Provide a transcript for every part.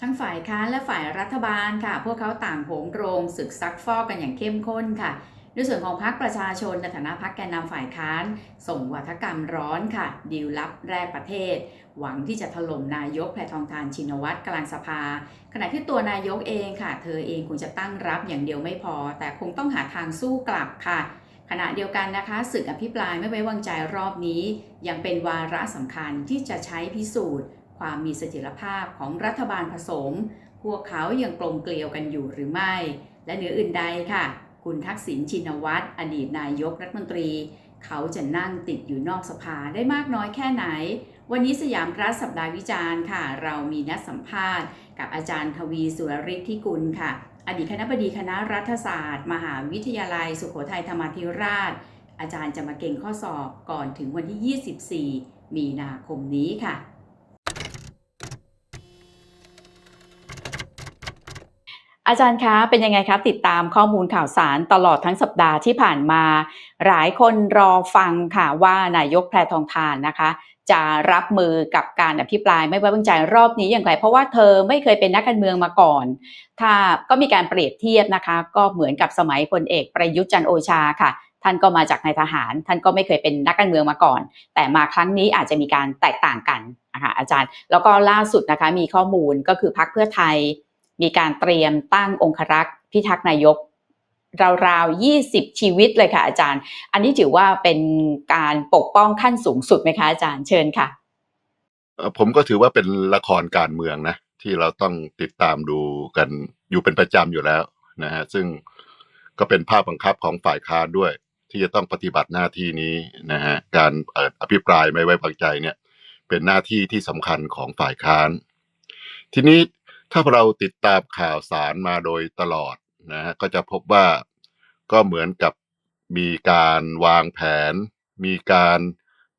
ทั้งฝ่ายค้านและฝ่ายรัฐบาลค่ะ พวกเขาต่างโหมโรงศึกซักฟอกกันอย่างเข้มข้นค่ะในส่วนของพรรคประชาชนในฐานะพรรคแกนนำฝ่ายค้าน ส่งวัฒกรรมร้อนค่ะ ดีลลับแรกประเทศ หวังที่จะถล่มนายกแพทองทานชินวัตรกลางสภา ขณะที่ตัวนายกเองค่ะ เธอเองคงจะตั้งรับอย่างเดียวไม่พอ แต่คงต้องหาทางสู้กลับค่ะ ขณะเดียวกันนะคะศึกอภิปรายไม่ไว้วางใจรอบนี้ ยังเป็นวาระสำคัญที่จะใช้พิสูจน์ ความมีเสถียรภาพของรัฐบาลผสม พวกเขายังกลมเกลียวกันอยู่หรือไม่ และเหนืออื่นใดค่ะ คุณทักษิณชินวัตรอดีตนายกรัฐมนตรี เขาจะนั่งติดอยู่นอกสภาได้มากน้อยแค่ไหน วันนี้สยามรัฐสัปดาห์วิจารณ์ค่ะ เรามีนัดสัมภาษณ์ กับอาจารย์ทวีสุรฤทธิ์ทิกุลค่ะอดีตคณะบดีคณะรัฐศาสตร์ มหาวิทยาลัย สุโขทัยธรรมาธิราช อาจารย์จะมาเก่งข้อสอบก่อนถึงวันที่ 24 มีนาคมนี้ค่ะ อาจารย์คะ เป็นยังไงครับ ติดตามข้อมูลข่าวสารตลอดทั้งสัปดาห์ที่ผ่านมา หลายคนรอฟังค่ะว่านายกแพรทองทานนะคะ จะรับมือกับการอภิปรายไม่ไว้วางใจรอบนี้อย่างไร เพราะว่าเธอไม่เคยเป็นนักการเมืองมาก่อน ถ้าก็มีการเปรียบเทียบนะคะ ก็เหมือนกับสมัยพลเอกประยุทธ์จันโอชาค่ะท่านก็มาจากนายทหาร ท่านก็ไม่เคยเป็นนักการเมืองมาก่อน แต่มาครั้งนี้อาจจะมีการแตกต่างกันนะคะอาจารย์ แล้วก็ล่าสุดนะคะมีข้อมูลก็คือพักเพื่อไทย มีการเตรียมตั้งองครักษ์พิทักษ์นายกราวๆ 20 ชีวิตเลยค่ะอาจารย์ อันนี้ถือว่าเป็นการปกป้องขั้นสูงสุดไหมคะอาจารย์เชิญค่ะ ผมก็ถือว่าเป็นละครการเมืองนะ ที่เราต้องติดตามดูกันอยู่เป็นประจำอยู่แล้วนะฮะซึ่งก็เป็นภาพบังคับของฝ่ายค้านด้วย ที่จะต้องปฏิบัติหน้าที่นี้นะฮะการเปิดอภิปรายไม่ไว้วางใจเนี่ย เป็นหน้าที่ที่สำคัญของฝ่ายค้าน ทีนี้ ถ้าเราติดตามข่าวสารมาโดยตลอดนะฮะก็จะพบว่าก็เหมือนกับมีการวางแผน มีการ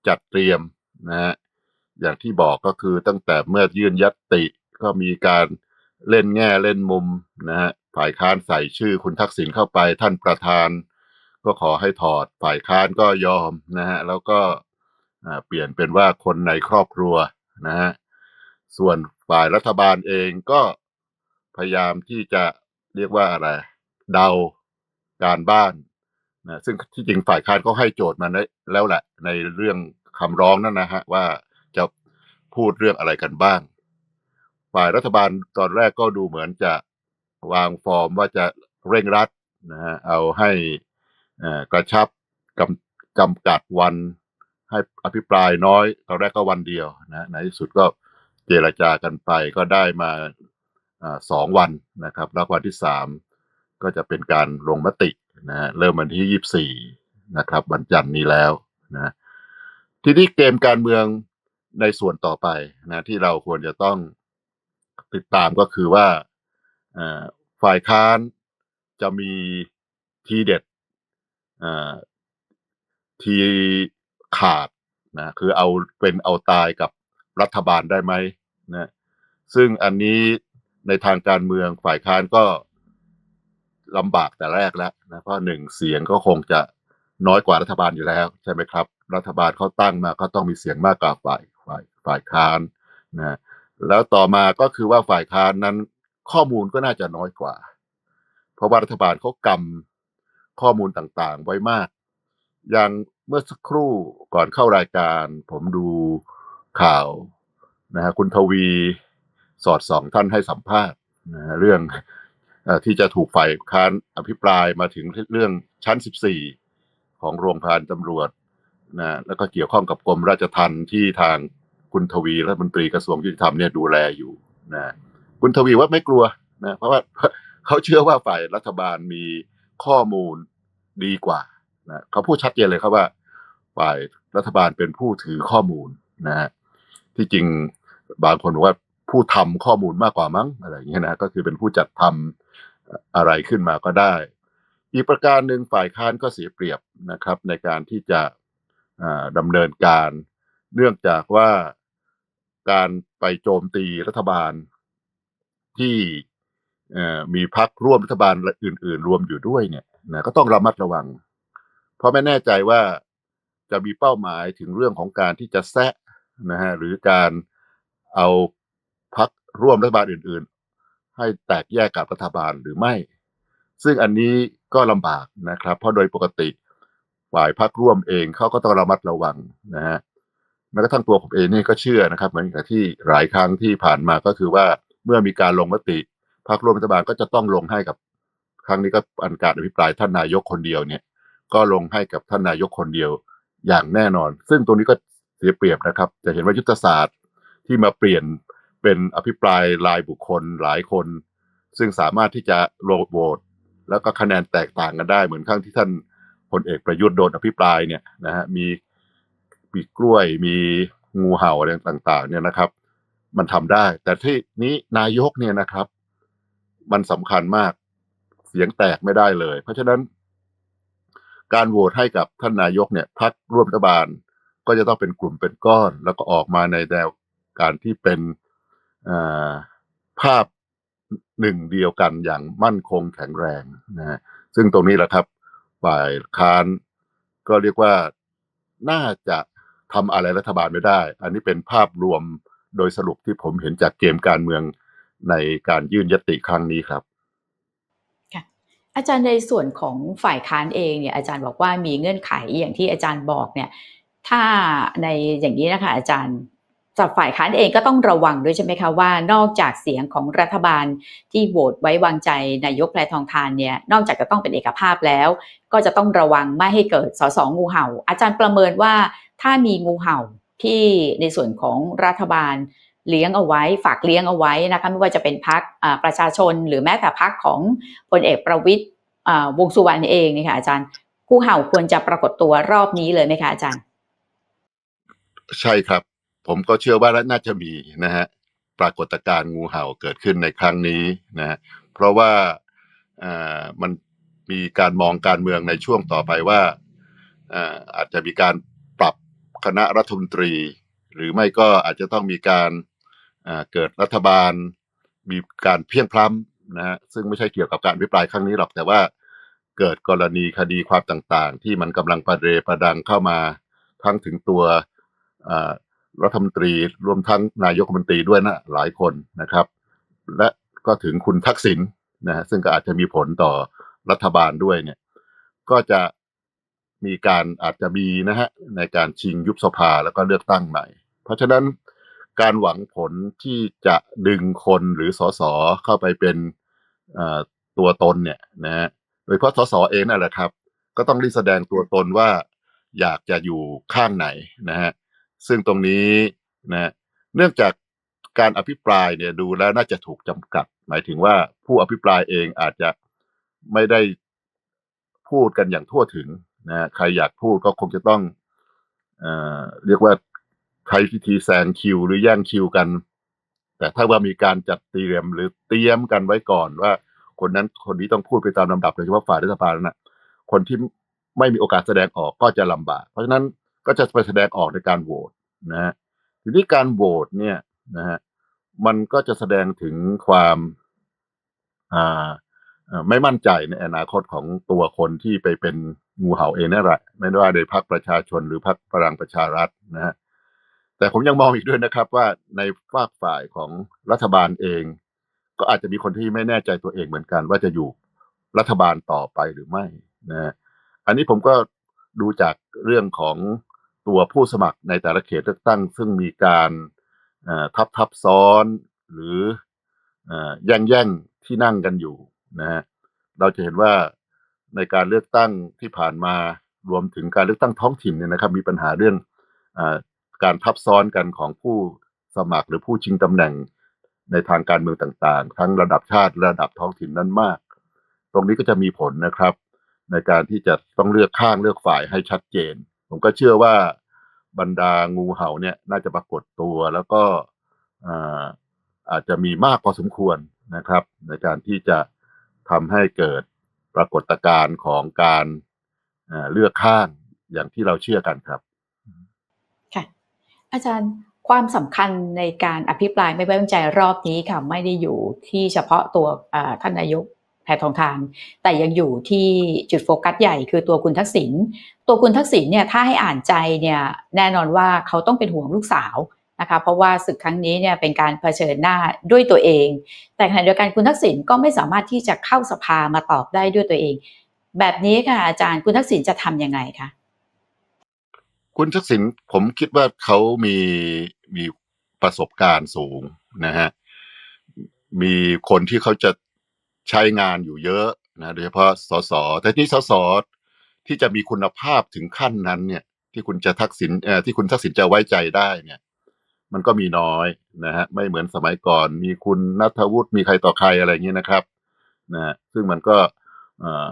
จัดเตรียมนะฮะอย่างที่บอกก็คือตั้งแต่เมื่อยื่นยัตติก็มีการเล่นแง่เล่นมุมนะฮะฝ่ายค้านใส่ชื่อคุณทักษิณเข้าไปท่านประธาน ก็ขอให้ถอดฝ่ายค้านก็ยอมนะฮะแล้วก็เปลี่ยนเป็นว่าคนในครอบครัวนะฮะส่วน ฝ่ายรัฐบาลเองก็พยายามที่จะเรียกว่าอะไร เดาการบ้านนะซึ่งที่จริงฝ่ายค้านก็ให้โจทย์มาแล้วแหละ ในเรื่องคำร้องนั่นนะฮะว่าจะพูดเรื่องอะไรกันบ้าง ฝ่ายรัฐบาลตอนแรกก็ดูเหมือนจะวางฟอร์มว่าจะเร่งรัดนะฮะเอาให้อ่อกระชับกำจำกัดวันให้อภิปรายน้อย ตอนแรกก็วันเดียวนะในที่สุดก็ เจรจากันไปก็ได้มาอสองวันนะครับ แล้ววันที่สามก็จะเป็นการลงมตินะฮะเริ่มวันที่ยี่สี่นะครับ วันจันทร์นี้แล้วนะทีนี้เกมการเมืองในส่วนต่อไปนะที่เราควรจะต้องติดตามก็คือว่าฝ่ายค้านจะมีทีเด็ดอ่อทีขาดนะคือเอาเป็นเอาตายกับรัฐบาลได้ไหม นะซึ่งอันนี้ในทางการเมืองฝ่ายค้านก็ลำบากแต่แรกแล้วนะเพราะหนึ่งเสียงก็คงจะน้อยกว่ารัฐบาลอยู่แล้ว ใช่ไหมครับ รัฐบาลเขาตั้งมาก็ต้องมีเสียงมากกว่าฝ่ายฝ่ายฝ่ายค้านนะแล้วต่อมาก็คือว่าฝ่ายค้านนั้นข้อมูลก็น่าจะน้อยกว่า เพราะว่ารัฐบาลเขากำข้อมูลต่างๆ ไว้มาก อย่างเมื่อสักครู่ก่อนเข้ารายการ ผมดูข่าว นะฮะคุณทวีสอดสองท่านให้สัมภาษณ์นะฮะเรื่องเอ่อที่จะถูกฝ่ายค้านอภิปรายมาถึงเรื่องชั้น 14 ของโรงพยาบาลตำรวจนะแล้วก็เกี่ยวข้องกับกรมราชทัณฑ์ที่ทางคุณทวีรัฐมนตรีกระทรวงยุติธรรมเนี่ยดูแลอยู่นะคุณทวีว่าไม่กลัวนะเพราะว่าเขาเชื่อว่าฝ่ายรัฐบาลมีข้อมูลดีกว่านะเขาพูดชัดเจนเลยครับว่า ฝ่ายรัฐบาลเป็นผู้ถือข้อมูลนะฮะที่จริง บางคนบอกว่าผู้ทำข้อมูลมากกว่ามั้งอะไรอย่างเงี้ยนะก็คือเป็นผู้จัดทำอะไรขึ้นมาก็ได้ อีกประการหนึ่งฝ่ายค้านก็เสียเปรียบนะครับ ในการที่จะอ่าดำเนินการ เนื่องจากว่าการไปโจมตีรัฐบาลที่มีพักร่วมรัฐบาลอื่น ๆ รวมอยู่ด้วยเนี่ยนะก็ต้องระมัดระวัง เพราะไม่แน่ใจว่าจะมีเป้าหมายถึงเรื่องของการที่จะแซะนะฮะหรือการ เอาพักร่วมรัฐบาลอื่น ๆ ให้แตกแยกกับรัฐบาลหรือไม่ ซึ่งอันนี้ก็ลำบากนะครับ เพราะโดยปกติฝ่ายพรรคร่วมเองเขาก็ต้องระมัดระวังนะฮะแม้กระทั่งตัวผมเองนี่ก็เชื่อนะครับ เหมือนกับที่หลายครั้งที่ผ่านมาก็คือว่าเมื่อมีการลงมติพรรคร่วมรัฐบาลก็จะต้องลงให้กับครั้งนี้ก็อันการอภิปรายท่านนายกคนเดียวเนี่ย ก็ลงให้กับท่านนายกคนเดียวอย่างแน่นอน ซึ่งตรงนี้ก็เสียเปรียบนะครับ จะเห็นว่ายุทธศาสตร์ ที่มาเปลี่ยนเป็นอภิปรายรายบุคคลหลายคน ซึ่งสามารถที่จะโหวตแล้วก็คะแนนแตกต่างกันได้ เหมือนครั้งที่ท่านพลเอกประยุทธ์โดนอภิปรายเนี่ยนะฮะมีปีกล้วยมีงูเห่าอะไรต่างๆ เนี่ยนะครับ มันทำได้ แต่ที่นี้นายกเนี่ยนะครับ มันสำคัญมากเสียงแตกไม่ได้เลย เพราะฉะนั้น การโหวตให้กับท่านนายกเนี่ยพักร่วมรัฐบาล ก็จะต้องเป็นกลุ่มเป็นก้อน แล้วก็ออกมาในแนว การที่เป็นภาพหนึ่งเดียวกันอย่างมั่นคงแข็งแรงนะฮะซึ่งตรงนี้แหละครับฝ่ายค้านก็เรียกว่าน่าจะทำอะไรรัฐบาลไม่ได้ อันนี้เป็นภาพรวมโดยสรุปที่ผมเห็นจากเกมการเมืองในการยื่นยติครั้งนี้ครับอาจารย์ในส่วนของฝ่ายค้านเองเนี่ยอาจารย์บอกว่ามีเงื่อนไขอย่างที่อาจารย์บอกเนี่ย ถ้าในอย่างนี้นะคะอาจารย์ จากฝ่ายค้านเองก็ต้องระวังด้วยใช่ไหมคะว่านอกจากเสียงของรัฐบาลที่โหวตไว้วางใจนายกแพรทองทานเนี่ยนอกจากจะต้องเป็นเอกภาพแล้ว ก็จะต้องระวังไม่ให้เกิดสสงูเห่า อาจารย์ประเมินว่าถ้ามีงูเห่าที่ในส่วนของรัฐบาลเลี้ยงเอาไว้ ฝากเลี้ยงเอาไว้นะคะไม่ว่าจะเป็นพักประชาชน หรือแม้แต่พักของพลเอกประวิตยวงสุวรรณเองนี่ค่ะอาจารย์งูเห่าควรจะปรากฏตัวรอบนี้เลยไหมคะอาจารย์ ใช่ครับ ผมก็เชื่อว่าน่าจะมีนะฮะปรากฏการณ์งูเห่าเกิดขึ้นในครั้งนี้นะฮะเพราะว่าอ่ามันมีการมองการเมืองในช่วงต่อไปว่าอ่าอาจจะมีการปรับคณะรัฐมนตรี หรือไม่ก็อาจจะต้องมีการเกิดรัฐบาล มีการเพียงพล้ำนะฮะซึ่งไม่ใช่เกี่ยวกับการอภิปรายครั้งนี้หรอกแต่ว่าเกิดกรณีคดีความต่างๆ ที่มันกำลังประเดประดังเข้ามาทั้งถึงตัว รัฐมนตรีรวมทั้งนายกรัฐมนตรีด้วยนะหลายคนนะครับ และก็ถึงคุณทักษิณนะฮะซึ่งก็อาจจะมีผลต่อรัฐบาลด้วยเนี่ย ก็จะมีการอาจจะมีนะฮะในการชิงยุบสภาแล้วก็เลือกตั้งใหม่ เพราะฉะนั้นการหวังผลที่จะดึงคนหรือสสเข้าไปเป็นตัวตนเนี่ยนะฮะโดยเฉพาะสสเองนั่นแหละครับ ก็ต้องรีแสดงตัวตนว่าอยากจะอยู่ข้างไหนนะฮะ ซึ่งตรงนี้นะเนื่องจากการอภิปรายเนี่ยดูแล้วน่าจะถูกจำกัด หมายถึงว่าผู้อภิปรายเองอาจจะไม่ได้พูดกันอย่างทั่วถึงนะใครอยากพูดก็คงจะต้องเอ่อเรียกว่าใช้พิธีแซงคิว หรือแย่งคิวกัน แต่ถ้าว่ามีการจัดเตรียมหรือเตรียมกันไว้ก่อนว่าคนนั้นคนนี้ต้องพูดไปตามลำดับโดยเฉพาะฝ่ายรัฐบาลนะคนที่ไม่มีโอกาสแสดงออกก็จะลำบาก เพราะฉะนั้น ก็จะไปแสดงออกในการโหวตนะฮะทีนี้การโหวตเนี่ยนะฮะมันก็จะแสดงถึงความอ่าไม่มั่นใจในอนาคตของตัวคนที่ไปเป็นงูเห่าเองนั่นแหละไม่ว่าในพรรคประชาชนหรือพรรคพลังประชารัฐนะฮะแต่ผมยังมองอีกด้วยนะครับ ว่าในฝากฝ่ายของรัฐบาลเอง ก็อาจจะมีคนที่ไม่แน่ใจตัวเองเหมือนกัน ว่าจะอยู่รัฐบาลต่อไปหรือไม่นะอันนี้ผมก็ดูจากเรื่องของ ตัวผู้สมัครในแต่ละเขตเลือกตั้ง ซึ่งมีการทับทับซ้อนหรือแย่งแย่งที่นั่งกันอยู่นะฮะเราจะเห็นว่าในการเลือกตั้งที่ผ่านมารวมถึงการเลือกตั้งท้องถิ่นเนี่ยนะครับ มีปัญหาเรื่องอการทับซ้อนกันของผู้สมัครหรือผู้ชิงตำแหน่งในทางการเมืองต่างๆ ทั้งระดับชาติระดับท้องถิ่นนั้นมาก ตรงนี้ก็จะมีผลนะครับ ในการที่จะต้องเลือกข้างเลือกฝ่ายให้ชัดเจน ผมก็เชื่อว่าบรรดางูเห่าเนี่ยน่าจะปรากฏตัว แล้วก็อาจจะมีมากพอสมควรนะครับ ในการที่จะทำให้เกิดปรากฏการณ์ของการเลือกข้างอย่างที่เราเชื่อกันครับ ค่ะ อาจารย์ความสำคัญในการอภิปรายไม่ไว้วางใจรอบนี้ค่ะ ไม่ได้อยู่ที่เฉพาะตัวท่านนายก แพทองทาน แต่ยังอยู่ที่จุดโฟกัสใหญ่คือตัวคุณทักษิณตัวคุณทักษิณเนี่ยถ้าให้อ่านใจเนี่ยแน่นอนว่าเขาต้องเป็นห่วงลูกสาวนะคะเพราะว่าศึกครั้งนี้เนี่ยเป็นการเผชิญหน้าด้วยตัวเอง แต่ขณะเดียวกันคุณทักษิณก็ไม่สามารถที่จะเข้าสภามาตอบได้ด้วยตัวเอง แบบนี้ค่ะอาจารย์คุณทักษิณจะทำยังไงคะคุณทักษิณผมคิดว่าเขามีมีประสบการณ์สูงนะฮะมีคนที่เขาจะ ใช้งานอยู่เยอะนะโดยเฉพาะสสแต่ที่สสที่จะมีคุณภาพถึงขั้นนั้นเนี่ย ที่คุณจะทักษิณเอ่อที่คุณทักษิณจะไว้ใจได้เนี่ย มันก็มีน้อยนะฮะไม่เหมือนสมัยก่อน มีคุณนัทวุฒิมีใครต่อใครอะไรอย่างเงี้ยนะครับนะฮะซึ่งมันก็เอ่อ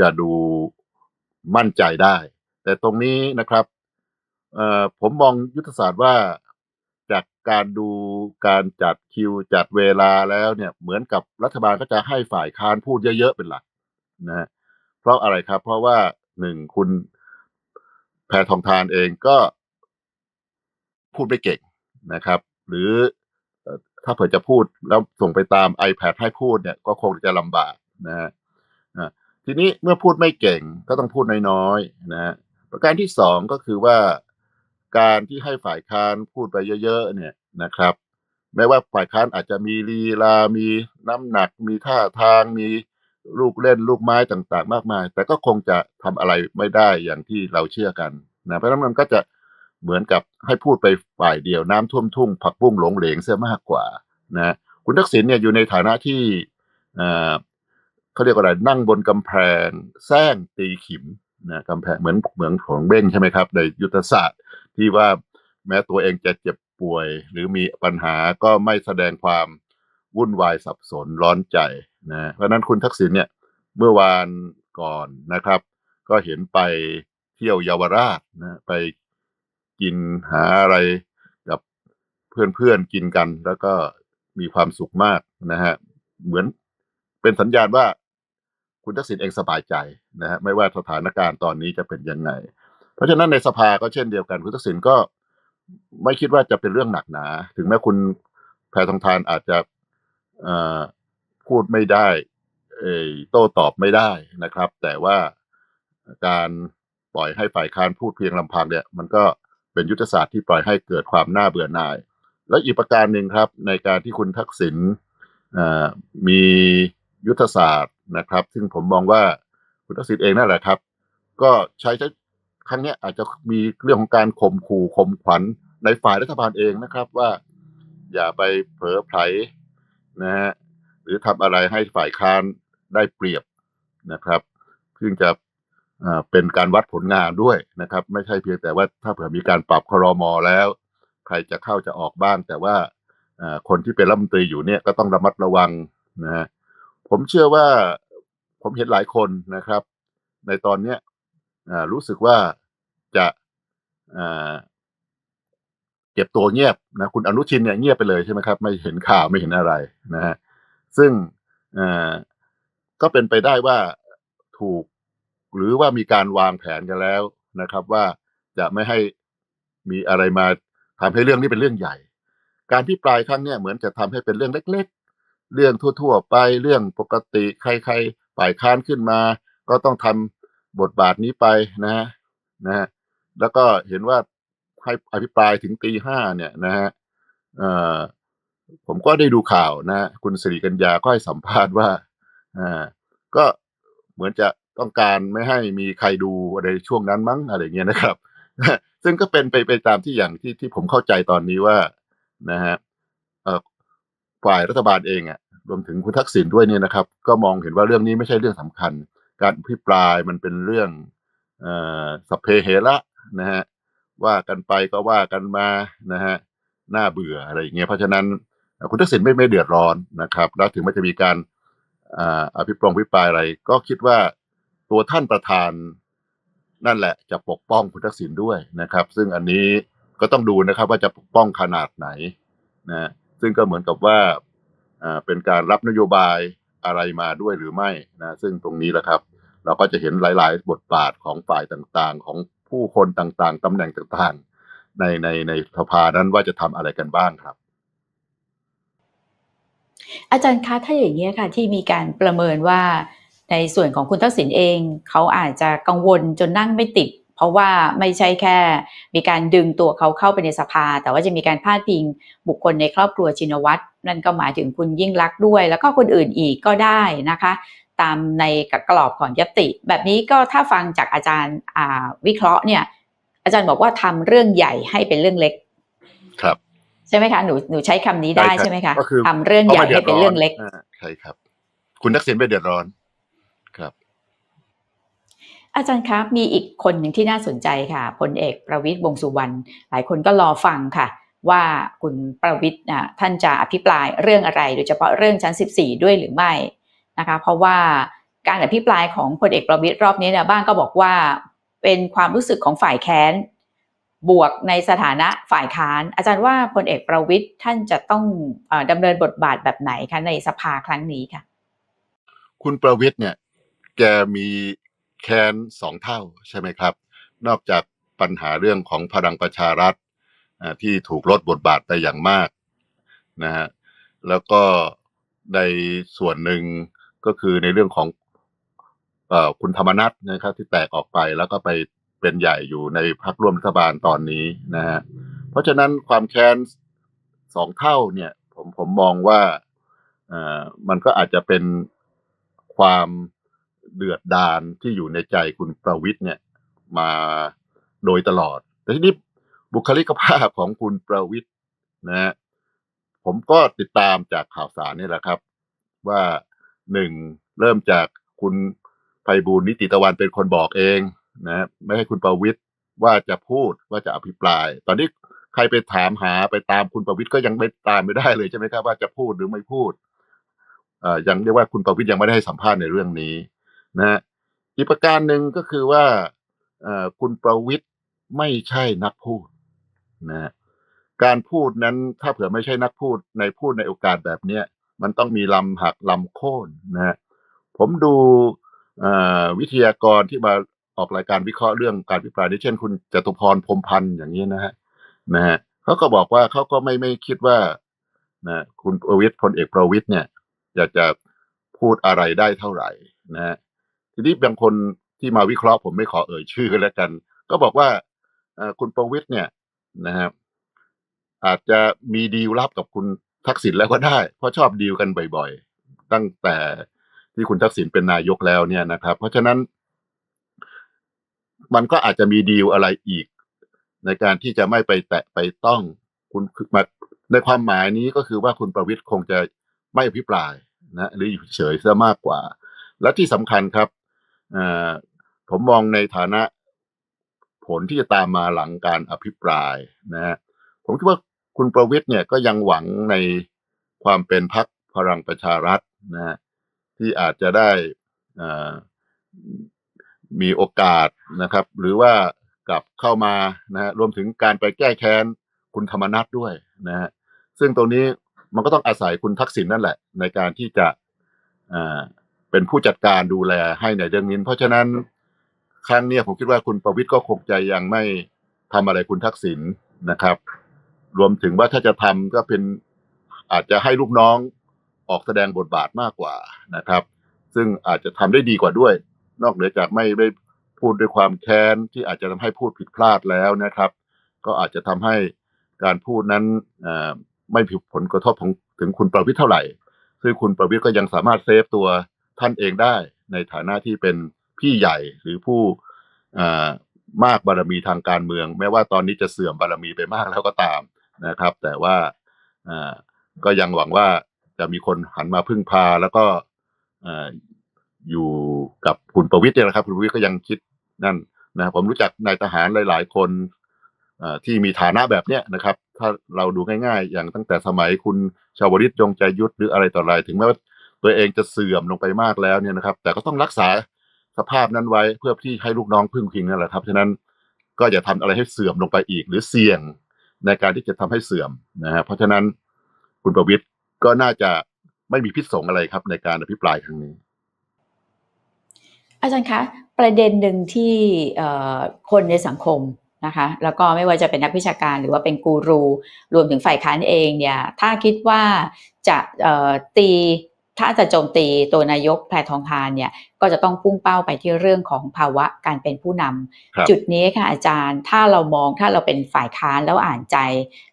จะดูมั่นใจได้ แต่ตรงนี้นะครับเอ่อผมมองยุทธศาสตร์ว่า การดูการจัดคิวจัดเวลาแล้วเนี่ยเหมือนกับรัฐบาลก็จะให้ฝ่ายค้านพูดเยอะๆเป็นหลักนะฮะเพราะอะไรครับ เพราะว่าหนึ่งคุณแพทองทานเองก็พูดไม่เก่งนะครับ หรือถ้าเผื่อจะพูดแล้วส่งไปตาม iPad ให้พูดเนี่ยก็คงจะลำบากนะฮะอ่าทีนี้เมื่อพูดไม่เก่งก็ต้องพูดน้อยๆนะฮะประการที่สองก็คือว่า การที่ให้ฝ่ายค้านพูดไปเยอะๆเนี่ยนะครับ แม้ว่าฝ่ายค้านอาจจะมีลีลา มีน้ำหนัก มีท่าทาง มีลูกเล่นลูกไม้ต่างๆ มากมาย แต่ก็คงจะทำอะไรไม่ได้อย่างที่เราเชื่อกันนะเพราะนั้นมันก็จะเหมือนกับให้พูดไปฝ่ายเดียวน้ำท่วมทุ่ง ผักบุ้งหลงเหลงเสียมากกว่านะคุณทักษิณเนี่ยอยู่ในฐานะที่เอ่อเขาเรียกว่าอะไรนั่งบนกำแพงแซงตีขิม นะกำแพงเหมือนเหมือนของเบ้งใช่ไหมครับ ในยุทธศาสตร์ที่ว่าแม้ตัวเองจะเจ็บป่วย หรือมีปัญหาก็ไม่แสดงความวุ่นวายสับสนร้อนใจนะเพราะฉะนั้นคุณทักษิณเนี่ยเมื่อวานก่อนนะครับ ก็เห็นไปเที่ยวเยาวราชนะไปกินหาอะไรกับเพื่อนๆกินกัน แล้วก็มีความสุขมากนะฮะเหมือนเป็นสัญญาณว่า คุณทักษิณเองสบายใจนะฮะไม่ว่าสถานการณ์ตอนนี้จะเป็นยังไง เพราะฉะนั้นในสภาก็เช่นเดียวกัน คุณทักษิณก็ไม่คิดว่าจะเป็นเรื่องหนักหนา ถึงแม้คุณแพทองทานอาจจะพูดไม่ได้โต้ตอบไม่ได้นะครับ แต่ว่าการปล่อยให้ฝ่ายค้านพูดเพียงลำพังเนี่ย มันก็เป็นยุทธศาสตร์ที่ปล่อยให้เกิดความน่าเบื่อหน่าย แล้วอีกประการหนึ่งครับ ในการที่คุณทักษิณมียุทธศาสตร์ นะครับ ซึ่งผมมองว่าคุณทักษิณเองนั่นแหละครับ ก็ใช้ใช้ครั้งนี้อาจจะมีเรื่องของการข่มขู่ข่มขวัญในฝ่ายรัฐบาลเองนะครับว่าอย่าไปเผลอไผลนะฮะหรือทำอะไรให้ฝ่ายค้านได้เปรียบนะครับซึ่งจะเป็นการวัดผลงานด้วยนะครับ ไม่ใช่เพียงแต่ว่าถ้าเผื่อมีการปรับครมอแล้ว ใครจะเข้าจะออกบ้าง แต่ว่าอ่าคนที่เป็นรัฐมนตรีอยู่เนี่ยก็ต้องระมัดระวังนะฮะ ผมเชื่อว่าผมเห็นหลายคนนะครับ ในตอนเนี้ยรู้สึกว่าจะเก็บตัวเงียบนะคุณอนุทินเนี่ยเงียบไปเลยใช่ไหมครับ ไม่เห็นข่าวไม่เห็นอะไรนะฮะซึ่งก็เป็นไปได้ว่าถูกหรือว่ามีการวางแผนกันแล้วนะครับ ว่าจะไม่ให้มีอะไรมาทำให้เรื่องนี้เป็นเรื่องใหญ่ การพิปรายครั้งนี้เหมือนจะทำให้เป็นเรื่องเล็ก เรื่องทั่ว ๆ ไปเรื่องปกติใครๆฝ่ายค้านขึ้นมา ก็ต้องทำบทบาทนี้ไปนะฮะนะฮะแล้วก็เห็นว่าให้อภิปรายถึงตีห้าเนี่ยนะฮะผมก็ได้ดูข่าวนะ คุณสิริกัญญาก็ให้สัมภาษณ์ว่าอ่าก็เหมือนจะต้องการไม่ให้มีใครดูอะไรช่วงนั้นมั้งอะไรเงี้ยนะครับ ซึ่งก็เป็นไปไปตามที่อย่างที่ที่ผมเข้าใจตอนนี้ว่านะฮะ ฝ่ายรัฐบาลเองอะรวมถึงคุณทักษิณด้วยเนี่ยนะครับ ก็มองเห็นว่าเรื่องนี้ไม่ใช่เรื่องสำคัญ การอภิปรายมันเป็นเรื่องอ่อสัพเพเหระนะฮะว่ากันไปก็ว่ากันมานะฮะน่าเบื่ออะไรอย่างเงี้ยเพราะฉะนั้นคุณทักษิณไม่ไม่เดือดร้อนนะครับ แล้วถึงมันจะมีการอ่าอภิปรายอภิปรายอะไร ก็คิดว่าตัวท่านประธานนั่นแหละจะปกป้องคุณทักษิณด้วยนะครับ ซึ่งอันนี้ก็ต้องดูนะครับว่าจะปกป้องขนาดไหนนะ ซึ่งก็เหมือนกับว่าเป็นการรับนโยบายอะไรมาด้วยหรือไม่นะซึ่งตรงนี้แหละครับ เราก็จะเห็นหลาย ๆ บทบาทของฝ่ายต่างๆ ของผู้คนต่างๆตำแหน่งต่างๆ ในในในสภานั้นว่าจะทำอะไรกันบ้างครับอาจารย์คะถ้าอย่างนี้ค่ะที่มีการประเมินว่าในส่วนของคุณทักษิณเอง เขาอาจจะกังวลจนนั่งไม่ติด เพราะว่าไม่ใช่แค่ มีการดึงตัวเขาเข้าไปในสภา แต่ว่าจะมีการพาดพิงบุคคลในครอบครัวชินวัตรนั่นก็หมายถึงคุณยิ่งลักษณ์ด้วย แล้วก็คนอื่นอีกก็ได้นะคะ ตามในกรอบของยติ แบบนี้ก็ถ้าฟังจากอาจารย์อ่าวิเคราะห์เนี่ยอาจารย์บอกว่าทำเรื่องใหญ่ให้เป็นเรื่องเล็ก ครับ ใช่ไหมคะหนูหนูใช้คำนี้ได้ใช่ไหมคะก็คือทำเรื่องใหญ่ให้เป็นเรื่องเล็กาใช่ครับ คุณทักษิณไม่เดือดร้อนครับ อาจารย์ครับมีอีกคนหนึ่งที่น่าสนใจค่ะพลเอกประวิตยวงสุวรรณหลายคนก็รอฟังค่ะ ว่าคุณประวิตยอะท่านจะอภิปรายเรื่องอะไร โดยเฉพาะเรื่องชั้น 14 ด้วยหรือไม่นะคะ เพราะว่าการอภิปรายของพลเอกประวิตยรอบนี้เนี่ยบ้างก็บอกว่าเป็นความรู้สึกของฝ่ายแค้น บวกในสถานะฝ่ายค้าน อาจารย์ว่าพลเอกประวิตยท่านจะต้องออดำเนินบทบาทแบบไหนคะในสภาครั้งนี้ค่ะ คุณประวิทย์เนี่ยแกมี แค้นสองเท่าใช่ไหมครับ นอกจากปัญหาเรื่องของพลังประชารัฐที่ถูกลดบทบาทไปอย่างมากนะฮะแล้วก็ในส่วนหนึ่งก็คือในเรื่องของอคุณธรรมนัฐนะครับ ที่แตกออกไปแล้วก็ไปเป็นใหญ่อยู่ในพรรคร่วมรัฐบาลตอนนี้นะฮะเพราะฉะนั้นความแค้นสองเท่าเนี่ยผมผมมองว่ามันก็อาจจะเป็นความ เดือดดาลที่อยู่ในใจคุณประวิทย์เนี่ยมาโดยตลอด แต่ทีนี้บุคลิกภาพของคุณประวิทย์นะฮะผมก็ติดตามจากข่าวสารนี่แหละครับ ว่าหนึ่งเริ่มจากคุณไพบูลนิติตะวันเป็นคนบอกเองนะฮะไม่ให้คุณประวิทย์ว่าจะพูดว่าจะอภิปราย ตอนนี้ใครไปถามหาไปตามคุณประวิทย์ก็ยังไม่ตามไม่ได้เลยใช่ไหมครับว่าจะพูดหรือไม่พูดอ่อยังเรียกว่าคุณประวิทย์ยังไม่ได้ให้สัมภาษณ์ในเรื่องนี้ นะฮะอีกประการหนึ่งก็คือว่าคุณประวิทย์ไม่ใช่นักพูดนะฮะการพูดนั้นถ้าเผื่อไม่ใช่นักพูดในพูดในโอกาสแบบเนี้ยมันต้องมีลำหักลำโค่นนะฮะผมดูวิทยากรที่มาออกรายการวิเคราะห์เรื่องการพิปรายนี้เช่น คุณจตุพรพรมพันธ์อย่างนี้นะฮะนะฮะเขาก็บอกว่าเขาก็ไม่ไม่คิดว่านะคุณประวิทย์พลเอกประวิทย์เนี่ยอยากจะพูดอะไรได้เท่าไหร่นะฮะ ทีนี้บางคนที่มาวิเคราะห์ผมไม่ขอเอ่ยชื่อแล้วกัน ก็บอกว่าคุณประวิทย์เนี่ยนะครับอาจจะมีดีลลับกับคุณทักษิณแล้วก็ได้ เพราะชอบดีลกันบ่อยๆ ตั้งแต่ที่คุณทักษิณเป็นนายกแล้วเนี่ยนะครับ เพราะฉะนั้น มันก็อาจจะมีดีลอะไรอีก ในการที่จะไม่ไปแตะไปต้องคุณคือมาในความหมายนี้ก็คือว่าคุณประวิทย์คงจะไม่อภิปรายนะหรืออยู่เฉยซะมากกว่า และที่สำคัญครับ ผมมองในฐานะผลที่จะตามมาหลังการอภิปรายนะฮะผมคิดว่าคุณประวิทย์เนี่ยก็ยังหวังในความเป็นพรรคพลังประชารัฐนะฮะที่อาจจะได้อ่อมีโอกาสนะครับ หรือว่ากลับเข้ามานะฮะรวมถึงการไปแก้แค้นคุณธรรมนัฐด้วยนะฮะซึ่งตรงนี้มันก็ต้องอาศัยคุณทักษิณนั่นแหละ ในการที่จะอ่า เป็นผู้จัดการดูแลให้ในเรื่องนี้ เพราะฉะนั้นครั้งนี้ผมคิดว่าคุณประวิทย์ก็คงใจยังไม่ทำอะไรคุณทักษิณนะครับ รวมถึงว่าถ้าจะทำก็เป็นอาจจะให้ลูกน้องออกแสดงบทบาทมากกว่านะครับ ซึ่งอาจจะทำได้ดีกว่าด้วย นอกเหนือจากไม่ได้พูดด้วยความแค้นที่อาจจะทำให้พูดผิดพลาดแล้วนะครับ ก็อาจจะทำให้การพูดนั้นไม่ผิดผลกระทบของถึงคุณประวิทย์เท่าไหร่ ซึ่งคุณประวิทย์ก็ยังสามารถเซฟตัว ท่านเองได้ในฐานะที่เป็นพี่ใหญ่หรือผู้มากบารมีทางการเมือง แม้ว่าตอนนี้จะเสื่อมบารมีไปมากแล้วก็ตามนะครับ แต่ว่าก็ยังหวังว่าจะมีคนหันมาพึ่งพาแล้วก็อ่าอยู่กับคุณประวิทย์เนี่ยนะครับ คุณประวิทย์ก็ยังคิดนั่นนะผมรู้จักนายทหารหลาย ๆ คนที่มีฐานะแบบเนี้ยนะครับ ถ้าเราดูง่าย ๆ อย่างตั้งแต่สมัยคุณชาวริตยงใจยุทธหรืออะไรต่ออะไร ถึงแม้ว่า ตัวเองจะเสื่อมลงไปมากแล้วเนี่ยนะครับ แต่ก็ต้องรักษาสภาพนั้นไว้เพื่อที่ให้ลูกน้องพึ่งพิงนั่นแหละครับฉะนั้นก็อย่าทำอะไรให้เสื่อมลงไปอีก หรือเสี่ยงในการที่จะทำให้เสื่อมนะฮะเพราะฉะนั้นคุณประวิทย์ก็น่าจะไม่มีพิษสงอะไรครับในการอภิปรายครั้งนี้ อาจารย์คะประเด็นหนึ่งที่คนในสังคมนะคะแล้วก็ไม่ว่าจะเป็นนักวิชาการหรือว่าเป็นกูรู รวมถึงฝ่ายค้านเองเนี่ยถ้าคิดว่าจะตี ถ้าจะโจมตีตัวนายกแพทองทานเนี่ยก็จะต้องพุ่งเป้าไปที่เรื่องของภาวะการเป็นผู้นำครับจุดนี้ค่ะอาจารย์ ถ้าเรามองถ้าเราเป็นฝ่ายค้านแล้วอ่านใจ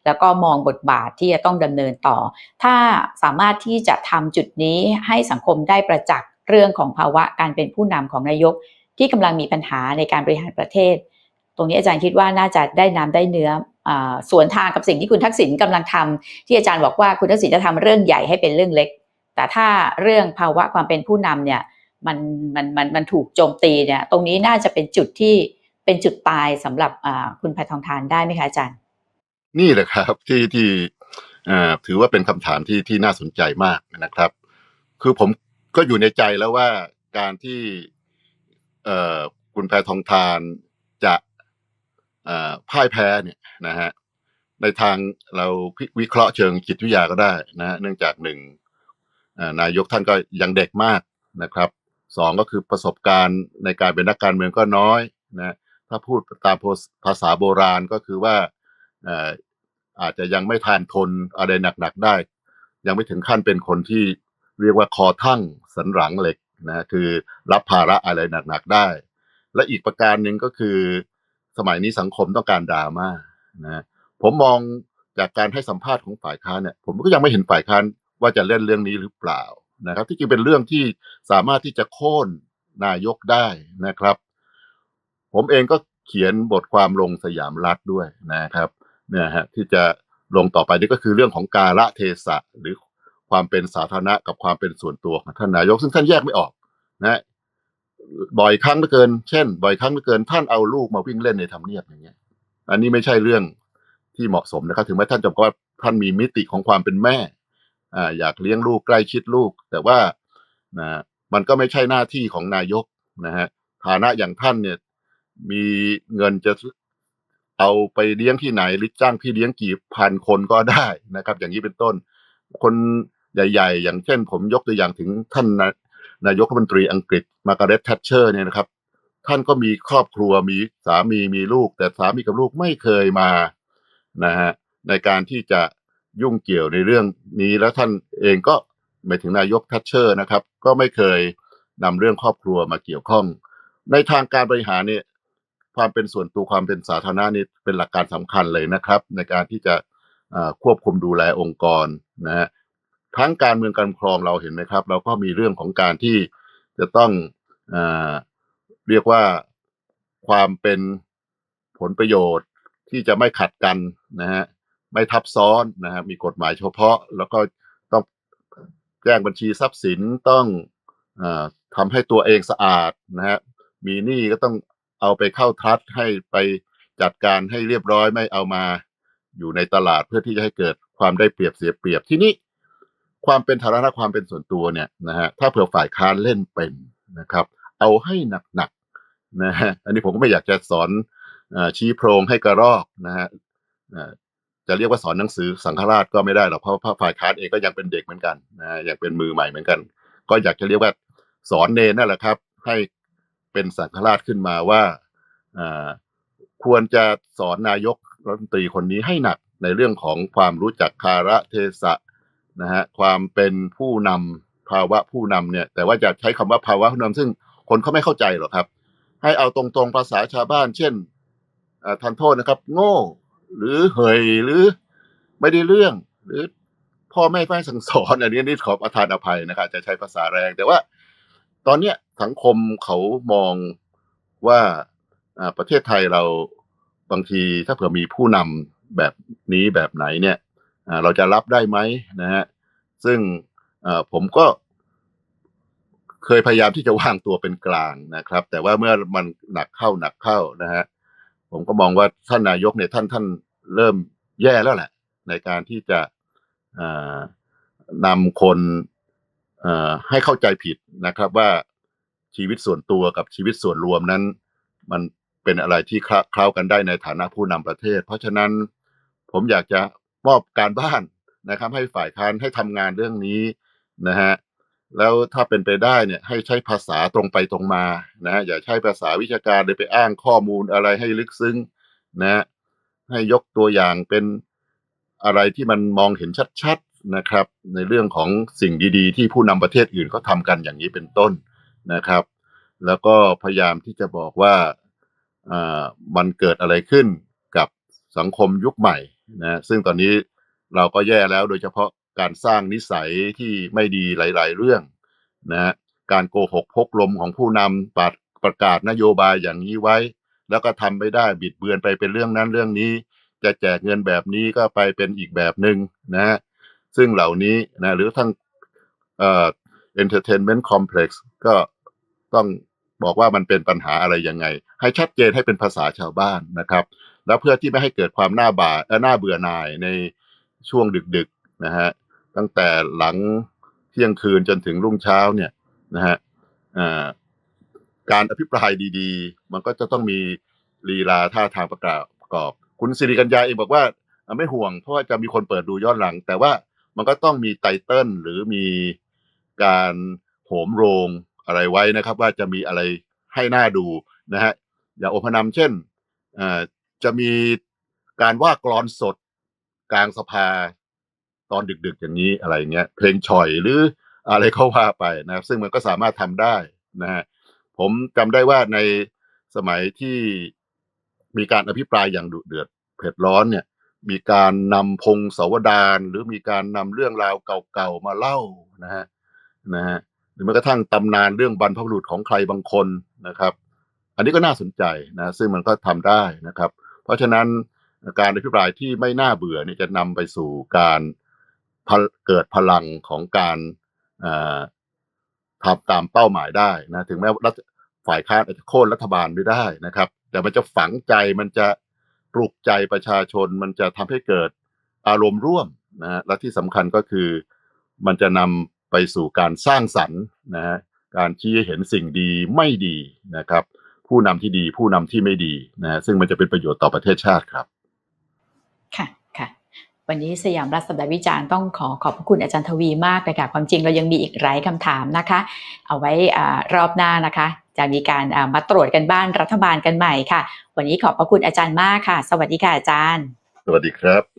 แล้วก็มองบทบาทที่จะต้องดำเนินต่อ ถ้าสามารถที่จะทำจุดนี้ให้สังคมได้ประจักษ์เรื่องของภาวะการเป็นผู้นำของนายก ที่กำลังมีปัญหาในการบริหารประเทศ ตรงนี้อาจารย์คิดว่าน่าจะได้น้ำได้เนื้ออาสวนทางกับสิ่งที่คุณทักษิณกำลังทำที่อาจารย์บอกว่าคุณทักษิณจะทำเรื่องใหญ่ให้เป็นเรื่องเล็ก แต่ถ้าเรื่องภาวะความเป็นผู้นำเนี่ยมันมันมันมันถูกโจมตีเนี่ยตรงนี้น่าจะเป็นจุดที่เป็นจุดตายสำหรับคุณแพทองทานได้ไหมคะอาจารย์ นี่แหละครับที่ที่ถือว่าเป็นคำถามที่ที่น่าสนใจมากนะครับ คือผมก็อยู่ในใจแล้วว่าการที่คุณแพทองทานจะพ่ายแพ้เนี่ยนะฮะในทางเราวิเคราะห์เชิงจิตวิทยาก็ได้นะฮะเนื่องจากหนึ่ง นายกท่านก็ยังเด็กมากนะครับสองก็คือประสบการณ์ในการเป็นนักการเมืองก็น้อยนะถ้าพูดตามภาษาโบราณก็คือว่าอาจจะยังไม่ทานทนอะไรหนักๆได้ ยังไม่ถึงขั้นเป็นคนที่เรียกว่าคอทั่งสันหลังเหล็กนะคือรับภาระอะไรหนักๆได้ และอีกประการหนึ่งก็คือ สมัยนี้สังคมต้องการดราม่านะผมมองจากการให้สัมภาษณ์ของฝ่ายค้านเนี่ยผมก็ยังไม่เห็นฝ่ายค้าน ว่าจะเล่นเรื่องนี้หรือเปล่านะครับ ที่จริงเป็นเรื่องที่สามารถที่จะโค่นนายกได้นะครับ ผมเองก็เขียนบทความลงสยามรัฐด้วยนะครับเนี่ยฮะที่จะลงต่อไปนี่ก็คือเรื่องของกาละเทศะหรือความเป็นสาธารณะกับความเป็นส่วนตัวของท่านนายก ซึ่งท่านแยกไม่ออกนะบ่อยครั้งเหลือเกิน เช่น บ่อยครั้งเหลือเกิน ท่านเอาลูกมาวิ่งเล่นในทำเนียบอย่างเงี้ย อันนี้ไม่ใช่เรื่องที่เหมาะสมนะครับ ถึงแม้ท่านจะบอกว่าท่านมีมิติของความเป็นแม่ อ่าอยากเลี้ยงลูกใกล้ชิดลูก แต่ว่านะมันก็ไม่ใช่หน้าที่ของนายกนะฮะฐานะอย่างท่านเนี่ยมีเงินจะเอาไปเลี้ยงที่ไหนหรือจ้างพี่เลี้ยงกี่พันคนก็ได้นะครับ อย่างนี้เป็นต้น คนใหญ่ ๆ อย่างเช่น ผมยกตัวอย่างถึงท่านนนายกรัฐมนตรีอังกฤษมาการ์เร็ตแทชเชอร์เนี่ยนะครับ ท่านก็มีครอบครัวมีสามีมีลูก แต่สามีกับลูกไม่เคยมานะฮะในการที่จะ ยุ่งเกี่ยวในเรื่องนี้แล้วท่านเองก็หมายถึงนายกแทชเชอร์นะครับ ก็ไม่เคยนำเรื่องครอบครัวมาเกี่ยวข้อง ในทางการบริหารเนี่ยความเป็นส่วนตัวความเป็นสาธารณะนี่เป็นหลักการสำคัญเลยนะครับ ในการที่จะควบคุมดูแลองค์กรนะฮะทั้งการเมืองการครองเราเห็นไหมครับ เราก็มีเรื่องของการที่จะต้องอเรียกว่าความเป็นผลประโยชน์ที่จะไม่ขัดกันนะฮะ ไม่ทับซ้อนนะฮะมีกฎหมายเฉพาะ แล้วก็ต้องแจ้งบัญชีทรัพย์สินต้องอทำให้ตัวเองสะอาดนะฮะมีหนี้ก็ต้องเอาไปเข้าทรัสให้ไปจัดการให้เรียบร้อยไม่เอามาอยู่ในตลาดเพื่อที่จะให้เกิดความได้เปรียบเสียเปรียบที่นี้ความเป็นฐานะความเป็นส่วนตัวเนี่ยนะฮะถ้าเผื่อฝ่ายค้านเล่นเป็นนะครับ เอาให้หนักๆนะฮะอันนี้ผมก็ไม่อยากจะสอนอชี้โพรงให้กระรอกนะฮะ จะเรียกว่าสอนหนังสือสังฆราชก็ไม่ได้หรอกเพราะพราะฝ่ายค้านเองก็ยังเป็นเด็กเหมือนกันนะยังเป็นมือใหม่เหมือนกัน ก็อยากจะเรียกว่าสอนเนนั่นแหละครับ ให้เป็นสังฆราชขึ้นมาว่าควรจะสอนนายกรัฐมนตรีคนนี้ให้หนักในเรื่องของความรู้จักคาระเทศะนะฮะความเป็นผู้นำภาวะผู้นำเนี่ย แต่ว่าจะใช้คำว่าภาวะผู้นำซึ่งคนเขาไม่เข้าใจหรอกครับ ให้เอาตรงๆภาษาชาวบ้าน เช่นอ่าทันโทษนะครับ โง่ หรือเหยหรือไม่ได้เรื่อง หรือพ่อแม่ไม่สั่งสอนอันนี้นี่ขอประทานอภัยนะครับจะใช้ภาษาแรง แต่ว่าตอนเนี้ยสังคมเขามองว่าประเทศไทยเราบางทีถ้าเผื่อมีผู้นำแบบนี้แบบไหนเนี่ยเราจะรับได้ไหมนะฮะซึ่งผมก็เคยพยายามที่จะวางตัวเป็นกลางนะครับ แต่ว่าเมื่อมันหนักเข้าหนักเข้านะฮะ ผมก็มองว่าท่านนายกเนี่ยท่านท่านเริ่มแย่แล้วแหละ ในการที่จะนำคนให้เข้าใจผิดนะครับว่าชีวิตส่วนตัวกับชีวิตส่วนรวมนั้น มันเป็นอะไรที่คละเคล้ากันได้ในฐานะผู้นำประเทศ เพราะฉะนั้นผมอยากจะมอบการบ้านนะครับ ให้ฝ่ายค้านให้ทำงานเรื่องนี้นะฮะ แล้วถ้าเป็นไปได้เนี่ยให้ใช้ภาษาตรงไปตรงมานะอย่าใช้ภาษาวิชาการเลยไปอ้างข้อมูลอะไรให้ลึกซึ้งนะฮะให้ยกตัวอย่างเป็นอะไรที่มันมองเห็นชัดๆนะครับ ในเรื่องของสิ่งดีๆ ที่ผู้นำประเทศอื่นเขาทำกันอย่างนี้เป็นต้นนะครับ แล้วก็พยายามที่จะบอกว่าอ่ามันเกิดอะไรขึ้นกับสังคมยุคใหม่นะซึ่งตอนนี้เราก็แย่แล้วโดยเฉพาะ การสร้างนิสัยที่ไม่ดีหลาย ๆ เรื่องนะฮะการโกหกพกลมของผู้นำประประกาศนโยบายอย่างนี้ไว้ แล้วก็ทำไม่ได้บิดเบือนไปเป็นเรื่องนั้นเรื่องนี้ จะแจกเงินแบบนี้ก็ไปเป็นอีกแบบหนึ่งนะฮะซึ่งเหล่านี้นะหรือทั้งเอ่อ entertainment complex ก็ต้องบอกว่ามันเป็นปัญหาอะไรยังไง ให้ชัดเจนให้เป็นภาษาชาวบ้านนะครับ แล้วเพื่อที่ไม่ให้เกิดความน่าบ่าเอ่อน่าเบื่อหน่ายในช่วงดึกๆนะฮะ ตั้งแต่หลังเที่ยงคืนจนถึงรุ่งเช้าเนี่ยนะฮะการอภิปรายดีๆ มันก็จะต้องมีลีลาท่าทางประกอบ คุณสิริกัญญาเองบอกว่าไม่ห่วงเพราะว่าจะมีคนเปิดดูย้อนหลัง แต่ว่ามันก็ต้องมีไตเติ้ลหรือมีการโหมโรงอะไรไว้นะครับ ว่าจะมีอะไรให้หน่าดูนะฮะอย่างโอพนำเช่นจะมีการว่ากลอนสดกลางสภา ตอนดึกๆอย่างนี้อะไรเงี้ยเพลงฉ่อยหรืออะไรเขาว่าไปนะครับซึ่งมันก็สามารถทำได้นะฮะผมจำได้ว่าในสมัยที่มีการอภิปรายอย่างดุเดือดเผ็ดร้อนเนี่ย มีการนำพงศาวดารหรือมีการนำเรื่องราวเก่าๆมาเล่านะฮะนะฮะหรือแม้กระทั่งตำนานเรื่องบรรพบุรุษของใครบางคนนะครับ อันนี้ก็น่าสนใจนะซึ่งมันก็ทำได้นะครับ เพราะฉะนั้นการอภิปรายที่ไม่น่าเบื่อเนี่ยจะนำไปสู่การ เกิดพลังของการทำตามเป้าหมายได้นะถึงแม้ว่ารัฐฝ่ายค้านอาจจะโค่นรัฐบาลไม่ได้นะครับ แต่มันจะฝังใจมันจะปลุกใจประชาชน มันจะทำให้เกิดอารมณ์ร่วมนะและที่สำคัญก็คือมันจะนำไปสู่การสร้างสรรค์นะฮะการชี้เห็นสิ่งดีไม่ดีนะครับ ผู้นำที่ดีผู้นำที่ไม่ดีนะฮะซึ่งมันจะเป็นประโยชน์ต่อประเทศชาติครับ ค่ะ วันนี้สยามรัฐสัปดาห์วิจารณ์ต้องขอขอบพระคุณอาจารย์ทวีมากเลยค่ะความจริงเรายังมีอีกหลายคำถามนะคะ เอาไว้รอบหน้านะคะ จะมีการมาตรวจกันบ้านรัฐบาลกันใหม่ค่ะ วันนี้ขอบพระคุณอาจารย์มากค่ะ สวัสดีค่ะอาจารย์ สวัสดีครับ